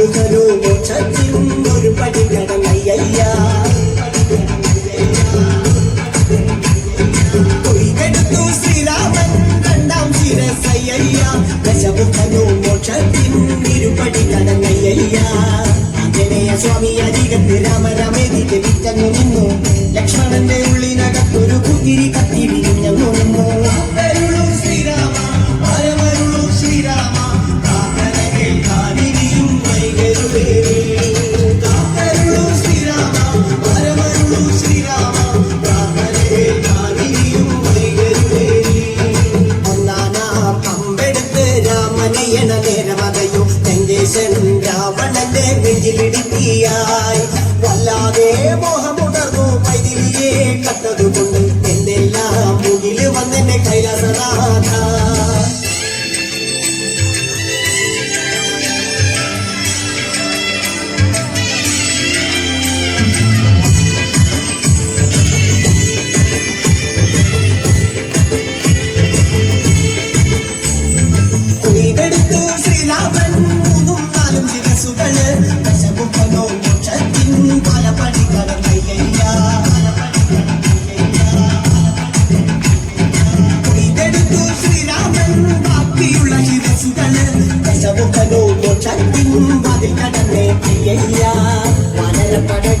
കടന്നു തരൂ മോക്ഷത്തിനും ഒരു പടി കടന്നയ്യ കൊയ്തെടുത്തു ശ്രീരാമൻ രണ്ടാം ശിരസയ്യ ദശമു തരൂ മോക്ഷത്തിനും ഇരുപടി കടന്നയ്യ ആഞ്ജനേയ സ്വാമി അരികത്ത് രാമരാമേതിക്ക് വിറ്റങ്ങു നിന്നു ലക്ഷ്മണന്റെ ഉള്ളിനകത്തൊരു കുതിരി കത്തി വിരിഞ്ഞു നിന്നു മൈഥിലിയായി വല്ലാതെ മോഹമുണർന്നു മൈഥിലിയെ കണ്ടതുകൊണ്ട്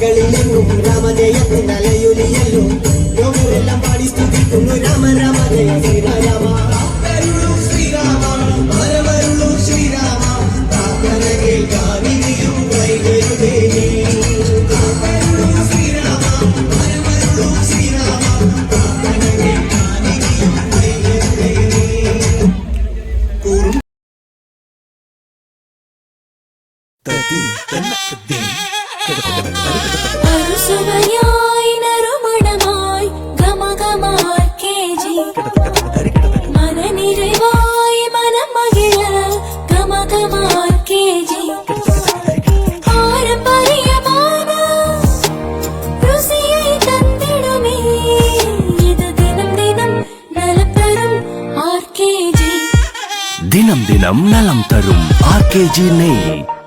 നദികളിലെങ്ങും രാമജയത്തിൽ അലയൊലിയല്ലോ ലോകരെല്ലാം പാടി സ്തുതിക്കുന്നു Rama Rama Jaya Sreerama Tadin, tadin, tadin. அறுசுவையாய் நறுமணமாய் கம கமாய் கேஜி. மன நிறைவாய் மனம் மகிழ கம கமாய் கேஜி தினம் தினம் நலம் தரும் ஆர்கேஜி நெய்.